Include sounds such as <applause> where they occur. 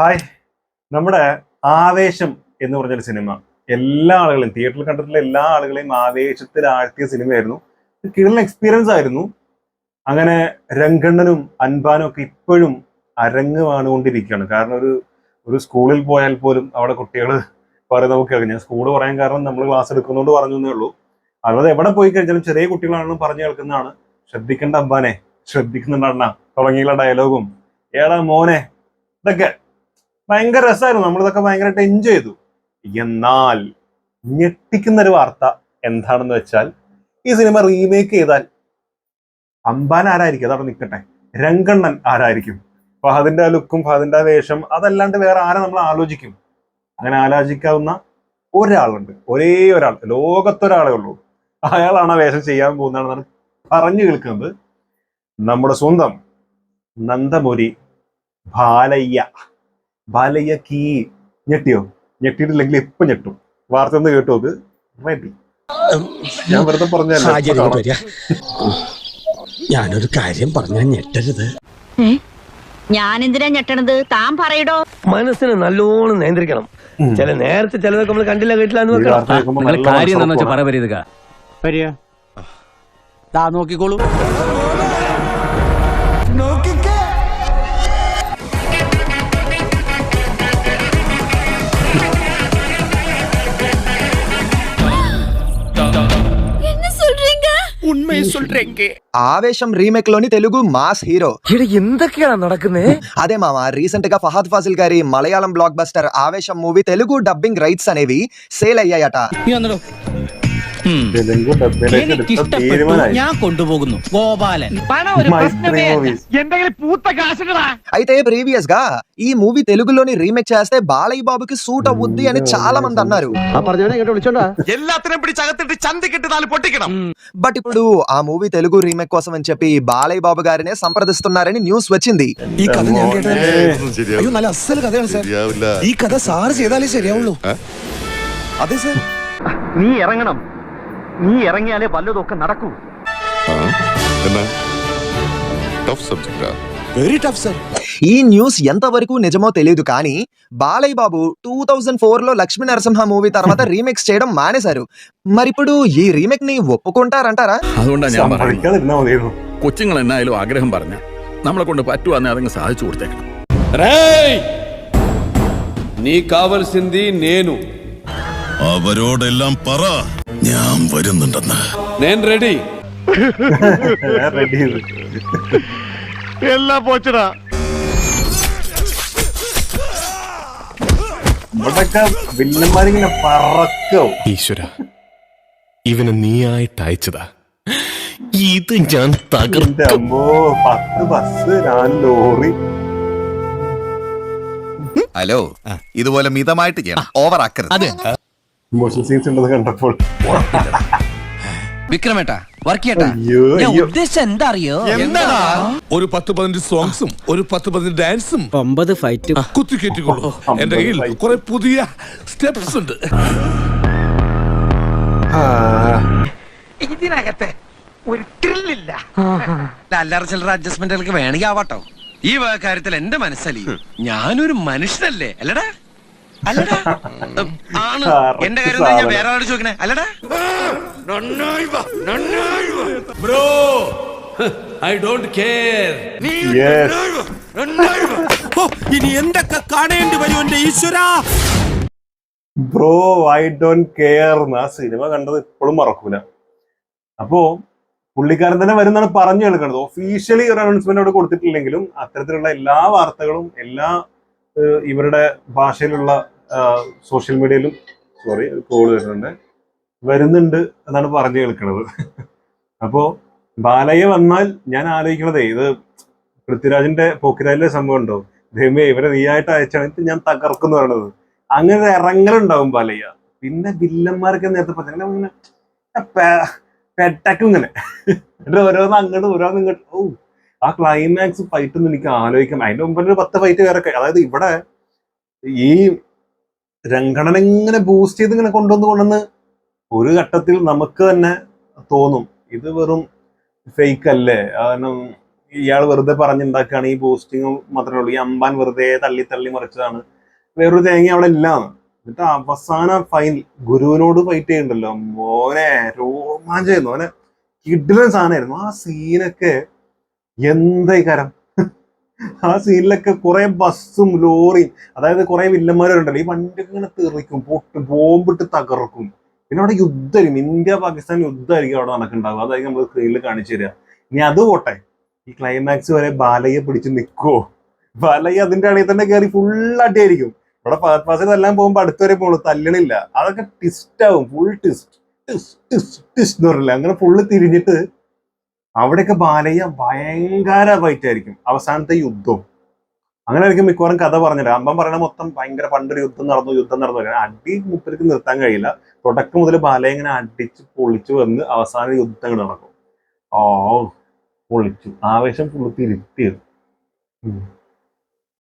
Hi. നമ്മുടെ ആവേശം എന്ന് പറഞ്ഞൊരു സിനിമ. എല്ലാ ആളുകളെയും തിയേറ്ററിൽ കണ്ടിട്ടുള്ള എല്ലാ ആളുകളെയും ആവേശത്തിൽ ആഴ്ത്തിയ സിനിമയായിരുന്നു. കിടന്ന എക്സ്പീരിയൻസ് ആയിരുന്നു. അങ്ങനെ രംഗണ്ണനും അൻപാനും ഒക്കെ ഇപ്പോഴും അരങ്ങ് വാണുകൊണ്ടിരിക്കുകയാണ് കാരണം ഒരു ഒരു സ്കൂളിൽ പോയാൽ പോലും അവിടെ കുട്ടികൾ പറയുന്ന നമുക്ക് കേൾക്കാം. ഞാൻ സ്കൂൾ പറയാൻ കാരണം നമ്മൾ ക്ലാസ് എടുക്കുന്നതുകൊണ്ട് പറഞ്ഞു എന്നേ ഉള്ളൂ. അല്ലാതെ എവിടെ പോയി കഴിഞ്ഞാലും ചെറിയ കുട്ടികളാണെന്ന് പറഞ്ഞു കേൾക്കുന്നതാണ്. ശ്രദ്ധിക്കേണ്ട അമ്പാനെ ശ്രദ്ധിക്കുന്നുണ്ട് തുടങ്ങിയുള്ള ഡയലോഗും ഏടാ മോനെ ഇതൊക്കെ ഭയങ്കര രസമായിരുന്നു നമ്മളിതൊക്കെ ഭയങ്കരമായിട്ട് എൻജോയ് ചെയ്തു. എന്നാൽ ഞെട്ടിക്കുന്ന ഒരു വാർത്ത എന്താണെന്ന് വെച്ചാൽ ഈ സിനിമ റീമേക്ക് ചെയ്താൽ അമ്പാൻ ആരായിരിക്കും? അതവിടെ നിൽക്കട്ടെ. രംഗണ്ണൻ ആരായിരിക്കും? ഫഹദിന്റെ ലുക്കും ഫഹദിന്റെ വേഷം അതല്ലാണ്ട് വേറെ ആരെ നമ്മൾ ആലോചിക്കും? അങ്ങനെ ആലോചിക്കാവുന്ന ഒരാളുണ്ട്. ഒരേ ഒരാൾ. ലോകത്തൊരാളേ ഉള്ളൂ. അയാളാണ് ആ വേഷം ചെയ്യാൻ പോകുന്നതെന്നാണ് പറഞ്ഞു കേൾക്കുന്നത്. നമ്മുടെ സ്വന്തം നന്ദമുരി ബാലയ്യ. ബാലയ്യ കീ. ഞെട്ടിയോ? ഞെട്ടിയിട്ടില്ലെങ്കിൽ ഇപ്പൊ ഞെട്ടും. വാർത്ത ഒന്ന് കേട്ടു അത്. റെഡി ഞാൻ വെറുതെ വരിക. ഞാനൊരു കാര്യം പറഞ്ഞാൽ ഞെട്ടരുത്. ഞാനെന്തിനാ ഞെട്ടണത്? താൻ പറയടോ. മനസ്സിന് നല്ലോണം നിയന്ത്രിക്കണം. ചില നേരത്തെ ചിലതൊക്കെ നമ്മൾ കണ്ടില്ല കേട്ടില്ല എന്ന് വെക്കണം കാര്യം എന്താണെന്ന് വെച്ചാൽ. പറ വരിക. വരിക ദാ നോക്കിക്കോളൂ ఆవేశం రీమేక్ లోని తెలుగు మాస్ హీరో ഇവിടെ എന്തൊക്കെയാണ് നടക്കുന്നേ అదే మామ రీసెంట్ గా ఫహద్ ఫాసిల్ గారి Malayalam blockbuster Aavesham movie Telugu dubbing rights అనేవి సేల్ అయ్యాయట തെലുങ്ക് ഡബ്ബയിലേക്ക് എടുത്ത എനിക്കിഷ്ടപ്പെട്ടു തീരുമാനമായി ഞാൻ കൊണ്ടുപോകുന്നു ഗോപാലൻ മൈത്രി മൂവീസ് అయితే ప్రీవియస్ గా ఈ మూవీ తెలుగులోని రీమేక్ చేస్తే బాలయ్య బాబుకి సూట్ అవుద్ది అని చాలా మంది అన్నారు ആ പറഞ്ഞവനെ ഇങ്ങോട്ട് വിളിച്ചോണ്ടാ എല്ലാത്തിനും പിടിച്ചകത്തിട്ട് ചന്തിക്കിട്ട് നാല് പൊട്ടിക്കണം బట్ ఇప్పుడు ఆ మూవీ తెలుగు రీమేక్ కోసం అని చెప్పి బాలయ్య బాబు గారినే సంప్రదిస్తున్నారని న్యూస్ వచ్చింది ഈ കഥ ഞാൻ മോനെ. കേട്ടത് അയ്യോ നല്ല അസൽ കഥയാണ് സാർ ശരിയാവില്ല ഈ കഥ സാറ് ചെയ്താലേ ശരിയാവുള്ളൂ അതെ സാർ നീ ഇറങ്ങണം നീ ഇറങ്ങിയാലേ വല്ലതൊക്കെ നടക്കൂ എന്നാ ടഫ് സബ്ജക്റ്റാ వెరీ టఫ్ సార్ ఈ న్యూస్ ఎంతవరకు నిజమో తెలియదు కానీ Balayya Babu two thousand four లో లక్ష్మీ నరసింహ మూవీ తర్వాత <laughs> రీమేక్స్ చేయడం మానేశారు మరిప్పుడు ఈ రీమేక్ ని ఒప్పుకుంటారంటారా അതുകൊണ്ടാണ് ഞാൻ പറയുന്നത് സമ്മതിക്കാതിരുന്നാ മതിയായിരുന്നു കൊച്ചുങ്ങൾ എന്നായാലും ആഗ്രഹം പറഞ്ഞ നമ്മളെ കൊണ്ട് പറ്റുവാന്നെ അതങ്ങ് സാധിച്ചു കൊടുത്തേക്കണം నీ కావలసింది నేను അവരോടെല്ലാം പറ ഞാൻ വരുന്നുണ്ടെന്ന്. ഞാൻ റെഡി എല്ലാം പോച്ചടാ. ഇവന് നീയായിട്ട് അയച്ചതാ. ഇത് ഞാൻ ബസ് ലോറി. ഹലോ ഇതുപോലെ മിതമായിട്ട് ചെയ്യണം. ഓവർ ആക്കരുത്. ഇമോഷണൽ സീൻസ് ഉണ്ടെന്ന് കണ്ടപ്പോൾ. വിക്രമേട്ടാ വർക്ക് അയ്യോ ഞാൻ ഉദ്ദേശിച്ച എന്താ അറിയോ ഒരു പത്ത് പതിനഞ്ച് സോങ്സും ഒരു പത്ത് പതിനഞ്ച് ഡാൻസും ഒമ്പത് ഫൈറ്റ് കുത്തി കയറ്റിക്കൊള്ളു. എന്റെ കയ്യിൽ കുറെ പുതിയ സ്റ്റെപ്സ് ഉണ്ട്. ആ, ഇതിനകത്തെ ഒരു ത്രില്ലില്ല അല്ലറ ചില്ലറ അഡ്ജസ്റ്റ്മെന്റുകൾക്ക് വേണമെങ്കിൽ ആവാട്ടോ. ഈ കാര്യത്തിൽ എന്റെ മനസ്സലി ഞാനൊരു മനുഷ്യനല്ലേ അല്ലടാ? അല്ലടാ. ആണ്. എന്റെ കാര്യം ഞാൻ വേറെ ആളോട് ചോദിക്കണേ. അല്ലടാ. ബ്രോ. ഐ ഡോണ്ട് കെയർ ഇനി എന്തൊക്കെ കാണേണ്ടി വരും എന്റെ ഈശ്വരാ? ബ്രോ ഐ ഡോണ്ട് കെയർ എന്ന് ആ സിനിമ കണ്ടത് ഇപ്പോഴും മറക്കൂല. അപ്പോ പുള്ളിക്കാരൻ തന്നെ വരുന്നാണ് പറഞ്ഞു കേൾക്കുന്നത് ഒഫീഷ്യലി ഒരു അനൗൺസ്മെന്റ് അവിടെ കൊടുത്തിട്ടില്ലെങ്കിലും അത്തരത്തിലുള്ള എല്ലാ വാർത്തകളും എല്ലാ ഇവരുടെ ഭാഷയിലുള്ള സോഷ്യൽ മീഡിയയിലും സോറി കോൾ വരുന്നുണ്ട്. വരുന്നുണ്ട് എന്നാണ് പറഞ്ഞു കേൾക്കുന്നത് അപ്പോ ബാലയ്യ വന്നാൽ ഞാൻ ആലോചിക്കണതേ ഇത് പൃഥ്വിരാജിന്റെ പോക്കിരാജിലെ സംഭവം ഉണ്ടോ? ദൈവമേ ഇവരെ നീയായിട്ട് അയച്ചാണ് ഞാൻ തകർക്കുന്നു പറയണത് അങ്ങനെ ഒരു ഇറങ്ങലുണ്ടാവും ബാലയ്യ. പിന്നെ വില്ലന്മാരൊക്കെ നേരത്തെ പറഞ്ഞു അങ്ങനെ പെട്ടക്കും ഇങ്ങനെ. എന്നിട്ട് ഓരോന്ന് അങ്ങോട്ട് ഓരോന്ന് ഇങ്ങോട്ട്. ഓ ആ ക്ലൈമാക്സ് ഫൈറ്റ് ഒന്നും എനിക്ക് ആലോചിക്കാം അതിന്റെ മുമ്പിൽ ഒരു പത്ത് ഫൈറ്റ് വേറെ അതായത് ഇവിടെ ഈ രംഗണനെ ഇങ്ങനെ ബൂസ്റ്റ് ചെയ്ത് ഇങ്ങനെ കൊണ്ടുവന്ന് കൊണ്ടുവന്ന് ഒരു ഘട്ടത്തിൽ നമുക്ക് തന്നെ തോന്നും. ഇത് വെറും ഫേക്ക് അല്ലേ? കാരണം ഇയാൾ വെറുതെ പറഞ്ഞുണ്ടാക്കുകയാണ് ഈ ബൂസ്റ്റിങ് മാത്രമേ ഉള്ളൂ. ഈ അമ്പാൻ വെറുതെ തള്ളി തള്ളി മറിച്ചതാണ്. വേറൊരു തേങ്ങ അവിടെ ഇല്ല. എന്നിട്ട് അവസാന ഫൈനൽ ഗുരുവിനോട് ഫൈറ്റ് ചെയ്യണ്ടല്ലോ. മോനെ രോമാഞ്ചായിരുന്നു മോനെ കിഡിലൻ സാധനമായിരുന്നു. ആ സീനൊക്കെ എന്തേ കരം ആ സീനിലൊക്കെ കുറെ ബസ്സും ലോറിയും അതായത് കുറെ വില്ലന്മാരുണ്ടല്ലോ ഈ വണ്ടിയൊക്കെ ഇങ്ങനെ തെറിക്കും പൊട്ടും ബോംബിട്ട് തകർക്കും. പിന്നെ അവിടെ യുദ്ധം ഇന്ത്യ പാകിസ്ഥാൻ യുദ്ധമായിരിക്കും അവിടെ നടക്കുന്നുണ്ടാവും അതായിരിക്കും നമ്മൾ സ്ക്രീനിൽ കാണിച്ചു തരിക. ഇനി അത് പോട്ടെ. ഈ ക്ലൈമാക്സ് വരെ ബാലയെ പിടിച്ച് നിൽക്കുവോ ബാലയ്യ അതിന്റെ അടിയിൽ തന്നെ കയറി ഫുൾ അടിയായിരിക്കും. ഇവിടെ ഫഹദ് എല്ലാം പോകുമ്പോൾ അടുത്തുവരെ പോകുള്ളൂ തല്ലണില്ല. അതൊക്കെ ട്വിസ്റ്റ് ആവും ഫുൾ ട്വിസ്റ്റ് ട്വിസ്റ്റ് എന്ന് പറയില്ല അങ്ങനെ ഫുള്ള് തിരിഞ്ഞിട്ട് അവിടെയൊക്കെ ബാലയ്യ ഭയങ്കര ഫൈറ്റ് ആയിരിക്കും അവസാനത്തെ യുദ്ധം. അങ്ങനെ ആയിരിക്കും മിക്കവാറും കഥ പറഞ്ഞത്. അമ്പൻ പറയണ മൊത്തം ഭയങ്കര പണ്ടൊരു യുദ്ധം നടന്നു യുദ്ധം നടന്നു. അടി മുപ്പിലേക്ക് നിർത്താൻ കഴിയില്ല. തുടക്കം മുതൽ ബാലയെ ഇങ്ങനെ അടിച്ച് പൊളിച്ചു വന്ന് അവസാന യുദ്ധം നടക്കും. ഓ പൊളിച്ചു. ആവേശം ഫുള്ള് തിരുത്തിയത്.